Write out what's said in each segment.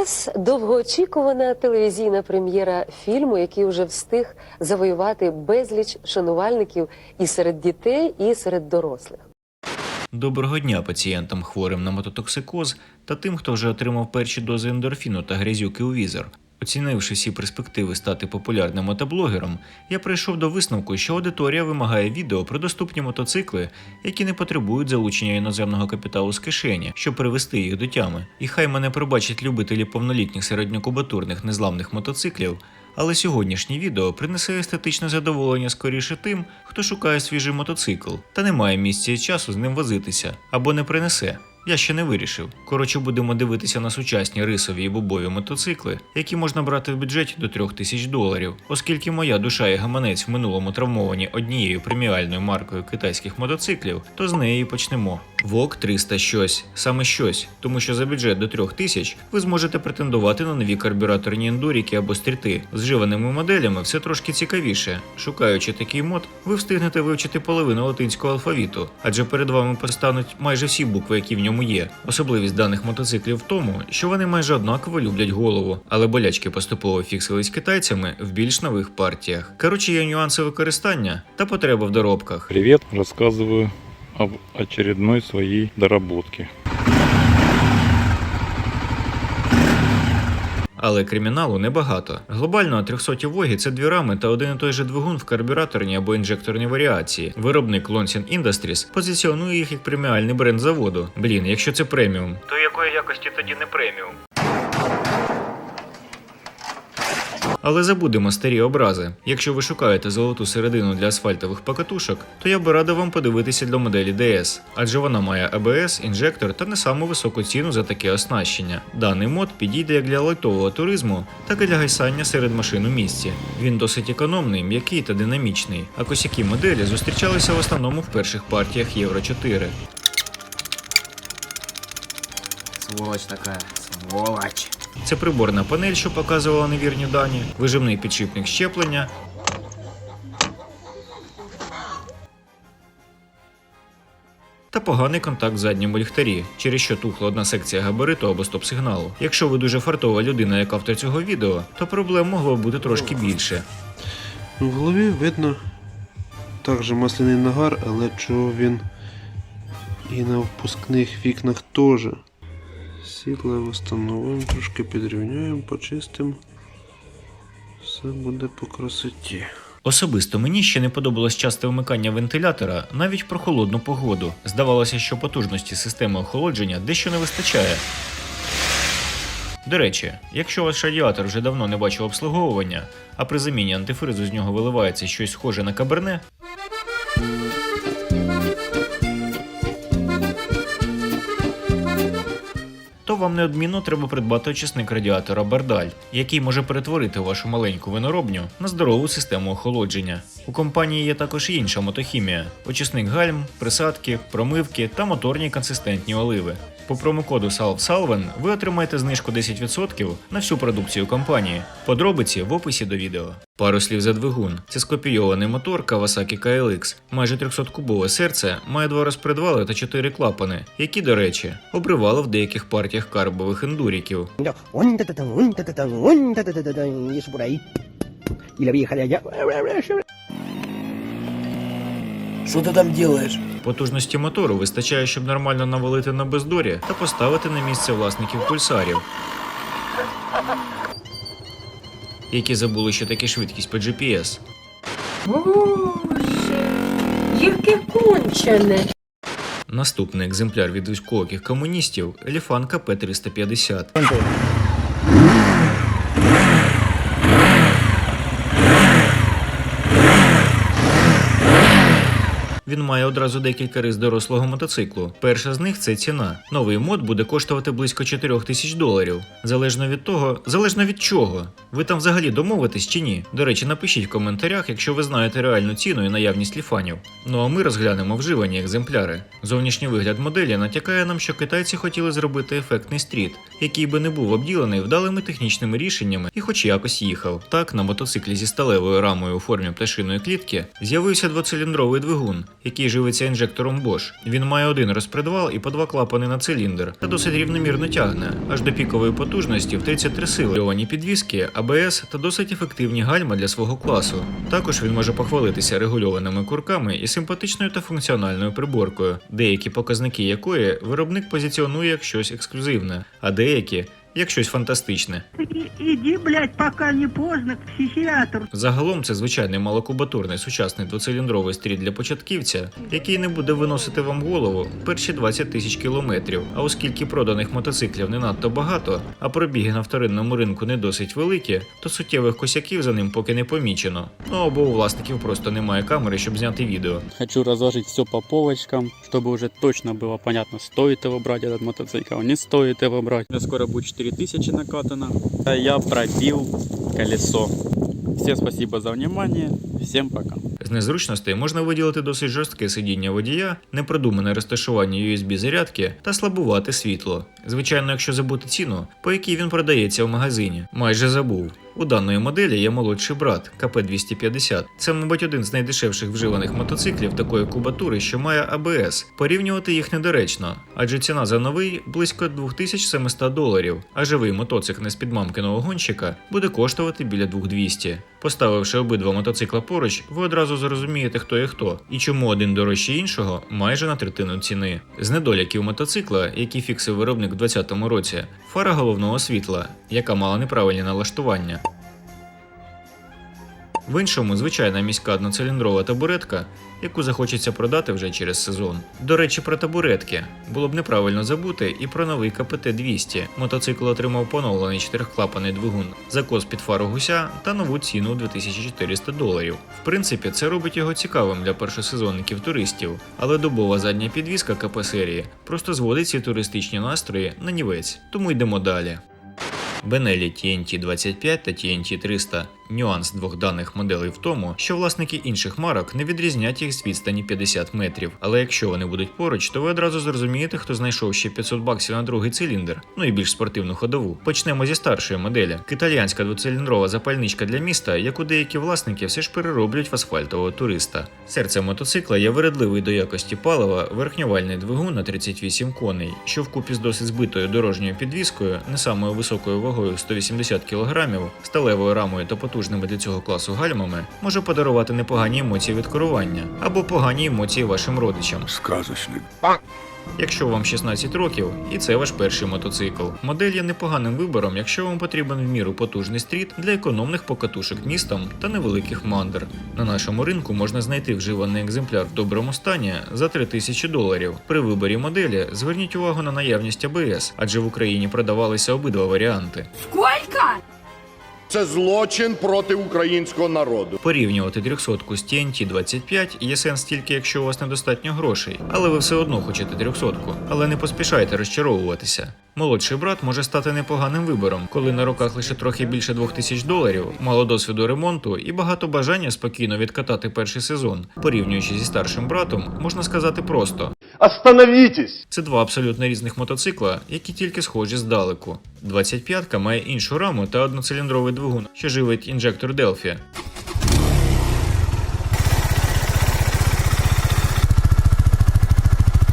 зараз довгоочікувана телевізійна прем'єра фільму, який вже встиг завоювати безліч шанувальників і серед дітей, і серед дорослих. Доброго дня пацієнтам хворим на мототоксикоз та тим, хто вже отримав перші дози ендорфіну та грязюки у візор. Оцінивши всі перспективи стати популярним мотоблогером, я прийшов до висновку, що аудиторія вимагає відео про доступні мотоцикли, які не потребують залучення іноземного капіталу з кишені, щоб привести їх до тями. І хай мене пробачать любителі повнолітніх середньокубатурних незламних мотоциклів, але сьогоднішнє відео принесе естетичне задоволення скоріше тим, хто шукає свіжий мотоцикл та не має місця і часу з ним возитися або не принесе. Я ще не вирішив. Коротше, будемо дивитися на сучасні рисові і бобові мотоцикли, які можна брати в бюджеті до 3000 тисяч доларів, оскільки моя душа і гаманець в минулому травмовані однією преміальною маркою китайських мотоциклів, то з неї почнемо. ВОК 300 щось, саме щось, тому що за бюджет до 3000 тисяч ви зможете претендувати на нові карбюраторні ендуріки або стріти. З вживаними моделями все трошки цікавіше. Шукаючи такий мод, ви встигнете вивчити половину латинського алфавіту, адже перед вами постануть майже всі букви, які в ньому є. Особливість даних мотоциклів в тому, що вони майже однаково люблять голову, але болячки поступово фіксились китайцями в більш нових партіях. Коротше, є нюанси використання та потреба в доробках. Привіт, розказую об очередной своїй доработке. Але криміналу небагато. Глобально 300 вогі це дві рами та один і той же двигун в карбюраторній або інжекторній варіації. Виробник Lonsin Industries позиціонує їх як преміальний бренд заводу. Блін, якщо це преміум, то якої якості тоді не преміум? Але забудемо старі образи. Якщо ви шукаєте золоту середину для асфальтових покатушок, то я би радив вам подивитися для моделі DS, адже вона має ABS, інжектор та не саму високу ціну за таке оснащення. Даний мод підійде як для лайтового туризму, так і для гайсання серед машин у місті. Він досить економний, м'який та динамічний, а косяки моделі зустрічалися в основному в перших партіях Євро 4. Сволочь такая, сволочь. Це приборна панель, що показувала невірні дані, вижимний підшипник щеплення. Та поганий контакт в задньому ліхтарі, через що тухла одна секція габариту або стоп-сигналу. Якщо ви дуже фартова людина, як автор цього відео, то проблем могло б бути трошки більше. В голові видно також масляний нагар, але чого він і на впускних вікнах теж. Сідло встановимо, трошки підрівняємо, почистимо. Все буде по красоті. Особисто мені ще не подобалось часте вмикання вентилятора навіть про холодну погоду. Здавалося, що потужності системи охолодження дещо не вистачає. До речі, якщо ваш радіатор вже давно не бачив обслуговування, а при заміні антифризу з нього виливається щось схоже на каберне, вам неодмінно треба придбати очисник радіатора Бардаль, який може перетворити вашу маленьку виноробню на здорову систему охолодження. У компанії є також інша мотохімія: очисник гальм, присадки, промивки та моторні консистентні оливи. По промокоду SALVSALVEN ви отримаєте знижку 10% на всю продукцію компанії. Подробиці в описі до відео. Пару слів за двигун. Це скопійований мотор Kawasaki KLX. Майже 300-кубове серце має два розпредвали та чотири клапани, які, до речі, обривали в деяких партіях карбових ендуріків. Что ты там делаешь? Потужності мотору вистачає, щоб нормально навалити на бездорі та поставити на місце власників пульсарів, які забули, що таке швидкість по GPS. Боже, яке кончене! Наступний екземпляр від військових комуністів Еліфан КП 350. Він має одразу декілька рис дорослого мотоциклу. Перша з них це ціна. Новий мод буде коштувати близько 4 тисяч доларів. Залежно від того, залежно від чого. Ви там взагалі домовитесь чи ні? До речі, напишіть в коментарях, якщо ви знаєте реальну ціну і наявність ліфанів. Ну а ми розглянемо вживані екземпляри. Зовнішній вигляд моделі натякає нам, що китайці хотіли зробити ефектний стріт, який би не був обділений вдалими технічними рішеннями і хоч якось їхав. Так, на мотоциклі зі сталевою рамою у формі пташиної клітки з'явився двоциліндровий двигун, який живиться інжектором Bosch. Він має один розпредвал і по два клапани на циліндр та досить рівномірно тягне, аж до пікової потужності в 33 сили. Регульовані підвіски, АБС та досить ефективні гальма для свого класу. Також він може похвалитися регульованими курками і симпатичною та функціональною приборкою, деякі показники якої виробник позиціонує як щось ексклюзивне, а деякі як щось фантастичне. Иди, блядь, пока не поздно, к психиатру. Загалом це звичайний малокубатурний сучасний двоциліндровий стріт для початківця, який не буде виносити вам голову перші 20 тисяч кілометрів. А оскільки проданих мотоциклів не надто багато, а пробіги на вторинному ринку не досить великі, то суттєвих косяків за ним поки не помічено. Ну або у власників просто немає камери, щоб зняти відео. Хочу разложить все по полочкам, чтобы уже точно было понятно, стоит его брать этот мотоцикл, не стоит его брать. У меня скоро будет 4000 накатано. А Я пробил колесо. Всем спасибо за внимание. Всем пока. З незручностей можна виділити досить жорстке сидіння водія, непродумане розташування USB зарядки та слабувати світло. Звичайно, якщо забути ціну, по якій він продається в магазині, майже забув. У даної моделі є молодший брат КП-250. Це, мабуть, один з найдешевших вживаних мотоциклів такої кубатури, що має АБС. Порівнювати їх недоречно, адже ціна за новий близько 2700 доларів, а живий мотоцикл не з під мамкиного гонщика буде коштувати біля 2200. Поставивши обидва мотоцикла поруч, ви одразу зрозумієте, хто є хто, і чому один дорожче іншого майже на третину ціни. З недоліків мотоцикла, які фіксив виробник у 2020 році, фара головного світла, яка мала неправильні налаштування. В іншому звичайна міська одноциліндрова табуретка, яку захочеться продати вже через сезон. До речі, про табуретки було б неправильно забути і про новий КПТ 200. Мотоцикл отримав поновлений чотирьохклапаний двигун, закос під фару гуся та нову ціну у 2400 доларів. В принципі, це робить його цікавим для першосезонників туристів, але добова задня підвізка КП серії просто зводить ці туристичні настрої на нівець. Тому йдемо далі. Benelli TNT 25 та TNT 300. Нюанс двох даних моделей в тому, що власники інших марок не відрізнять їх з відстані 50 метрів. Але якщо вони будуть поруч, то ви одразу зрозумієте, хто знайшов ще 500 баксів на другий циліндр, ну і більш спортивну ходову. Почнемо зі старшої моделі. Італіянська двоциліндрова запальничка для міста, яку деякі власники все ж перероблять в асфальтового туриста. Серце мотоцикла є вередливий до якості палива, верхньовальний двигун на 38 коней, що вкупі з досить збитою дорожньою підвіскою, не самою високою вагою 180 кг, сталевою рамою та потужними для цього класу гальмами, може подарувати непогані емоції від керування або погані емоції вашим родичам. Сказочный. Якщо вам 16 років і це ваш перший мотоцикл. Модель є непоганим вибором, якщо вам потрібен в міру потужний стріт для економних покатушок містом та невеликих мандр. На нашому ринку можна знайти вживаний екземпляр в доброму стані за 3000 доларів. При виборі моделі зверніть увагу на наявність АБС, адже в Україні продавалися обидва варіанти. Це злочин проти українського народу. Порівнювати 300 з TNT 25 є сенс тільки якщо у вас недостатньо грошей, але ви все одно хочете 300 Але не поспішайте розчаровуватися. Молодший брат може стати непоганим вибором, коли на руках лише трохи більше 2000 доларів, мало досвіду ремонту і багато бажання спокійно відкатати перший сезон. Порівнюючи зі старшим братом, можна сказати просто: Остановітесь! це два абсолютно різних мотоцикла, які тільки схожі здалеку. 25-ка має іншу раму та одноциліндровий двигун, що живить інжектор Delphi.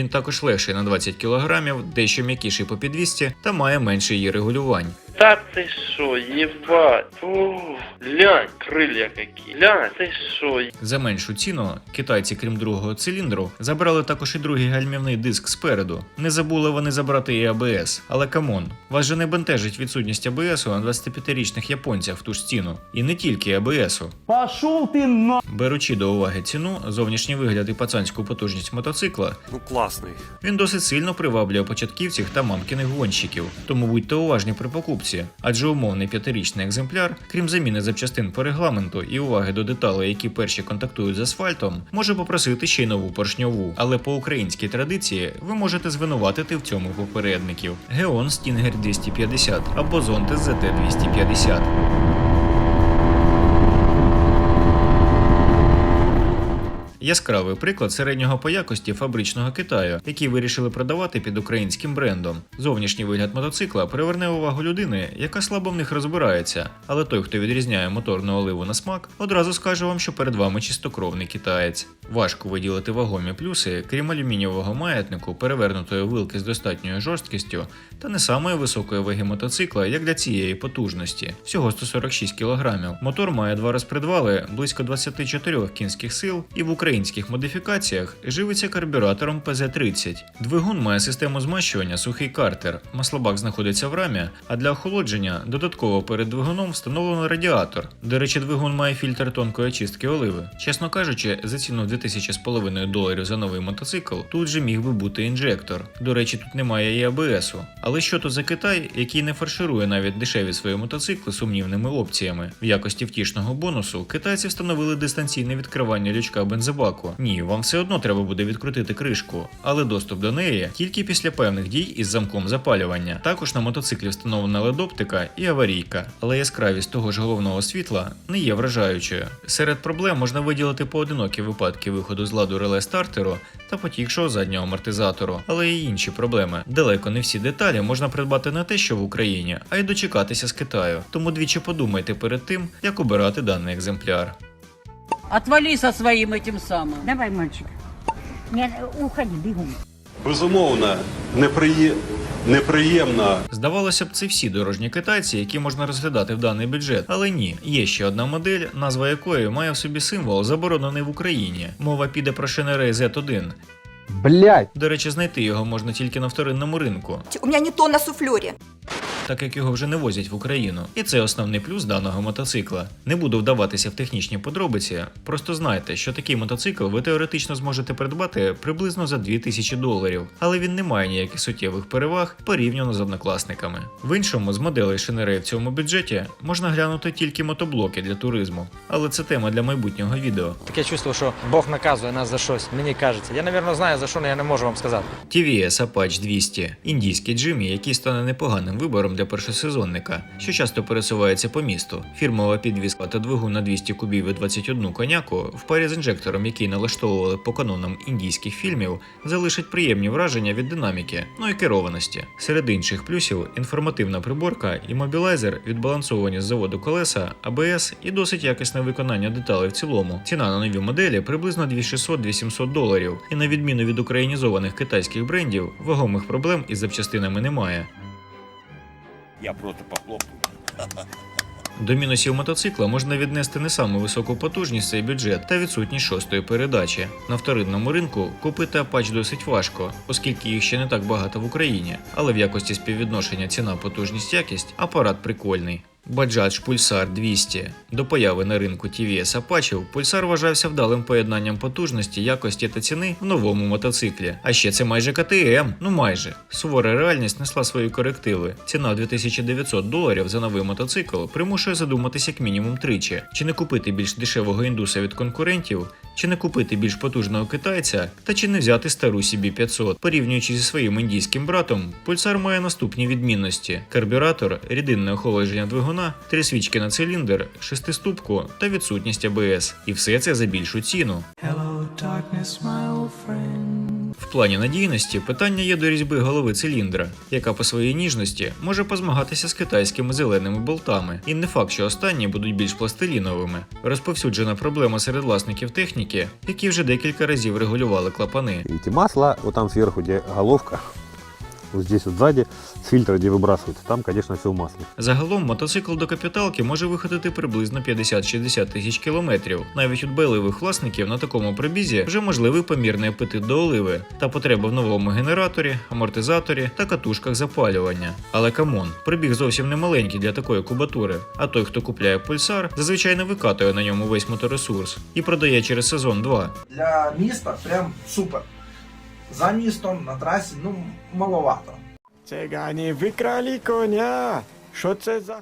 Він також легший на 20 кг, дещо м'якіший по підвісці та має менше її регулювань. Да ты шо, ебать. О, глянь, крылья какие. Глянь, ты шо, За меншу ціну китайці, крім другого циліндру, забрали також і другий гальмівний диск спереду. Не забули вони забрати і АБС. Але камон, вас же не бентежить відсутність АБСу на 25-річних японцях в ту ж ціну. І не тільки АБСу. Пошел ты на... Беручи до уваги ціну, зовнішній вигляд і пацанську потужність мотоцикла, Ну класний. він досить сильно приваблює початківців та мамкиних гонщиків. Тому будьте уважні при покупці, адже умовний п'ятирічний екземпляр, крім заміни запчастин по регламенту і уваги до деталей, які перші контактують з асфальтом, може попросити ще й нову поршньову. Але по українській традиції ви можете звинуватити в цьому попередників: Геон Stinger 250 або Zontes ZT 250. Яскравий приклад середнього по якості фабричного Китаю, який вирішили продавати під українським брендом. Зовнішній вигляд мотоцикла приверне увагу людини, яка слабо в них розбирається. Але той, хто відрізняє моторну оливу на смак, одразу скаже вам, що перед вами чистокровний китаєць. Важко виділити вагомі плюси, крім алюмінієвого маятнику, перевернутої вилки з достатньою жорсткістю та не самої високої ваги мотоцикла, як для цієї потужності, всього 146 кг. Мотор має два розпредвали, близько 24 кінських сил, і в українських модифікаціях живиться карбюратором ПЗ-30. Двигун має систему змащування сухий картер. Маслобак знаходиться в рамі, а для охолодження додатково перед двигуном встановлено радіатор. До речі, двигун має фільтр тонкої очистки оливи. Чесно кажучи, за ціну 2000 з половиною доларів за новий мотоцикл, тут же міг би бути інжектор. До речі, тут немає і АБСу. Але що то за Китай, який не фарширує навіть дешеві свої мотоцикли сумнівними опціями. В якості втішного бонусу китайці встановили дистанційне відкривання лючка бензобаку. Ні, вам все одно треба буде відкрутити кришку, але доступ до неї тільки після певних дій із замком запалювання. Також на мотоциклі встановлена ледоптика і аварійка, але яскравість того ж головного світла не є вражаючою. Серед проблем можна виділити поодинокі випадки виходу з ладу реле стартеру та потікшого заднього амортизатору, але і інші проблеми. Далеко не всі деталі можна придбати не те, що в Україні, а й дочекатися з Китаю. Тому двічі подумайте перед тим, як обирати даний екземпляр. Отвали со своим этим самым. Давай, мальчик. Не, уходи, бегом. Безумовно, неприє... неприємно Здавалося б, це всі дорожні китайці, які можна розглядати в даний бюджет. Але ні, є ще одна модель, назва якої має в собі символ, заборонений в Україні. Мова піде про Шенерей Z1. Блять! До речі, знайти його можна тільки на вторинному ринку, У меня не то на суфлере. Так як його вже не возять в Україну. І це основний плюс даного мотоцикла. Не буду вдаватися в технічні подробиці, просто знайте, що такий мотоцикл ви теоретично зможете придбати приблизно за 2000 доларів, але він не має ніяких суттєвих переваг порівняно з однокласниками. В іншому з моделей шинерей в цьому бюджеті можна глянути тільки мотоблоки для туризму, але це тема для майбутнього відео. Таке чувство, що Бог наказує нас за щось. Мені кажеться. Я, напевно, знаю за що, але я не можу вам сказати. TVS Apache 200 – індійський джимі, який стане непоганим вибором для першосезонника, що часто пересувається по місту. Фірмова підвізка та двигун на 200 кубів і 21 коняку в парі з інжектором, який налаштовували по канонам індійських фільмів, залишить приємні враження від динаміки, ну і керованості. Серед інших плюсів інформативна приборка, іммобілайзер, відбалансовані з заводу колеса, АБС і досить якісне виконання деталей в цілому. Ціна на нові моделі приблизно 2600-2700 доларів, і на відміну від українізованих китайських брендів, вагомих проблем із запчастинами немає. Я просто похлопаю. До мінусів мотоцикла можна віднести не саме високу потужність цей бюджет та відсутність шостої передачі. На вторинному ринку купити Apache досить важко, оскільки їх ще не так багато в Україні, але в якості співвідношення ціна потужність якість апарат прикольний. Bajaj Pulsar 200. До появи на ринку TVS Apache Pulsar вважався вдалим поєднанням потужності, якості та ціни в новому мотоциклі. А ще це майже КТМ, ну майже. Сувора реальність несла свої корективи. Ціна в 2900 доларів за новий мотоцикл примушує задуматися як мінімум тричі: чи не купити більш дешевого індуса від конкурентів, чи не купити більш потужного китайця, та чи не взяти стару CB500. Порівнюючи зі своїм індійським братом, Pulsar має наступні відмінності: карбюратор, рідинне охолодження двигуна, три свічки на циліндр, шестиступку та відсутність АБС. І все це за більшу ціну. В плані надійності питання є до різьби голови циліндра, яка по своїй ніжності може позмагатися з китайськими зеленими болтами. І не факт, що останні будуть більш пластиліновими. Розповсюджена проблема серед власників техніки, які вже декілька разів регулювали клапани. Видите, масло, вот там сверху, где головка, вот здесь вот сзади, с фильтра, где выбрасывается, там, конечно, все в масле. Загалом мотоцикл до капіталки може виходити приблизно 50-60 тисяч кілометрів. Навіть у дбайливих власників на такому пробізі вже можливий помірний апетит до оливи та потреба в новому генераторі, амортизаторі та катушках запалювання. Але камон, пробіг зовсім не маленький для такої кубатури. А той, хто купляє пульсар, зазвичай не викатує на ньому весь моторесурс і продає через сезон 2. Для міста прям супер. За містом на трасі, ну, маловато. Цигані викрали коня! Що це за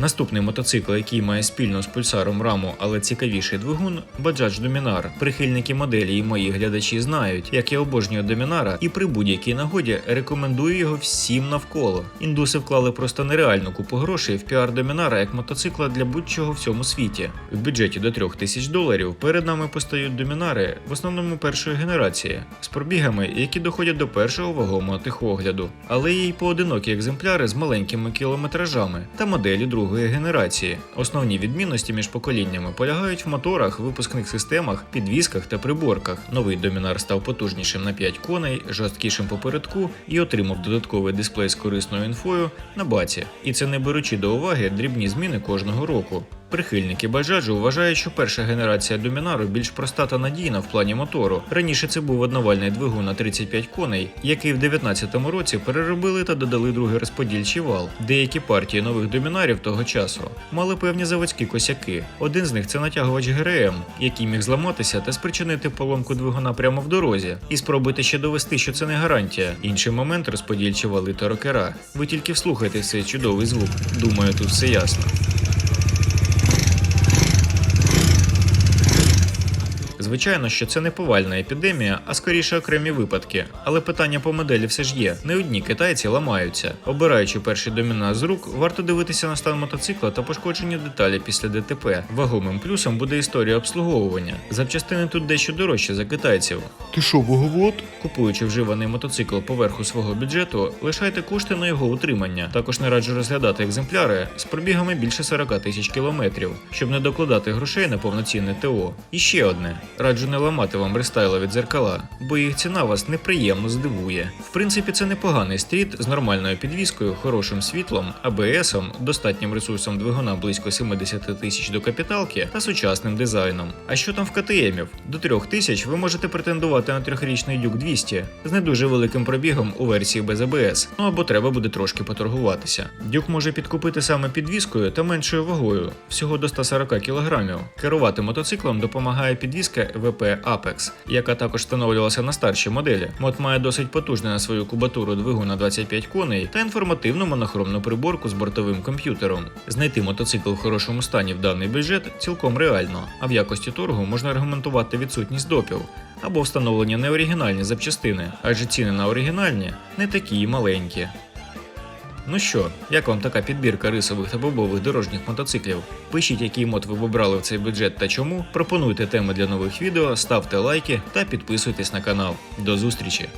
Наступний мотоцикл, який має спільно з пульсаром раму, але цікавіший двигун Bajaj Dominar. Прихильники моделі і мої глядачі знають, як я обожнюю Домінара, і при будь-якій нагоді рекомендую його всім навколо. Індуси вклали просто нереальну купу грошей в піар Домінара як мотоцикла для будь-чого в цьому світі. В бюджеті до 3000 тисяч доларів перед нами постають домінари, в основному першої генерації, з пробігами, які доходять до першого вагомого тихогляду, але є й поодинокі екземпляри з маленькими кілометражами та моделі другої генерації. Основні відмінності між поколіннями полягають в моторах, випускних системах, підвісках та приборках. Новий домінар став потужнішим на 5 коней, жорсткішим попередку і отримав додатковий дисплей з корисною інфою на баці. І це не беручи до уваги дрібні зміни кожного року. Прихильники бажаджу вважають, що перша генерація домінару більш проста та надійна в плані мотору. Раніше це був одновальний двигун на 35 коней, який в 19-му році переробили та додали другий розподільчий вал. Деякі партії нових домінарів того часу мали певні заводські косяки. Один з них це натягувач ГРМ, який міг зламатися та спричинити поломку двигуна прямо в дорозі. І спробуйте ще довести, що це не гарантія. Інший момент розподільчі вали та рокера. Ви тільки вслухайте цей чудовий звук. Думаю, тут все ясно. Звичайно, що це не повальна епідемія, а скоріше окремі випадки. Але питання по моделі все ж є. Не одні китайці ламаються. Обираючи перший домінар з рук, варто дивитися на стан мотоцикла та пошкоджені деталі після ДТП. Вагомим плюсом буде історія обслуговування. Запчастини тут дещо дорожче за китайців. Ти що, боговод? Купуючи вживаний мотоцикл поверху свого бюджету, лишайте кошти на його утримання. Також не раджу розглядати екземпляри з пробігами більше 40 тисяч кілометрів, щоб не докладати грошей на повноцінне ТО. І ще одне: раджу не ламати вам рестайлові дзеркала, бо їх ціна вас неприємно здивує. В принципі, це непоганий стріт з нормальною підвіскою, хорошим світлом, АБСом, достатнім ресурсом двигуна близько 70 тисяч до капіталки та сучасним дизайном. А що там в КТМів? До 3 тисяч ви можете претендувати на трьохрічний Duke 200 з не дуже великим пробігом у версії без АБС. Ну або треба буде трошки поторгуватися. Дюк може підкупити саме підвіскою та меншою вагою, всього до 140 кг. Керувати мотоциклом допомагає підвіска ВП Apex, яка також встановлювалася на старшій моделі. Мод має досить потужний на свою кубатуру двигун на 25 коней та інформативну монохромну приборку з бортовим комп'ютером. Знайти мотоцикл в хорошому стані в даний бюджет цілком реально, а в якості торгу можна аргументувати відсутність допів або встановлення неоригінальні запчастини, адже ціни на оригінальні не такі маленькі. Ну що, як вам така підбірка рисових та бобових дорожніх мотоциклів? Пишіть, який мод ви вибрали в цей бюджет та чому. Пропонуйте теми для нових відео, ставте лайки та підписуйтесь на канал. До зустрічі!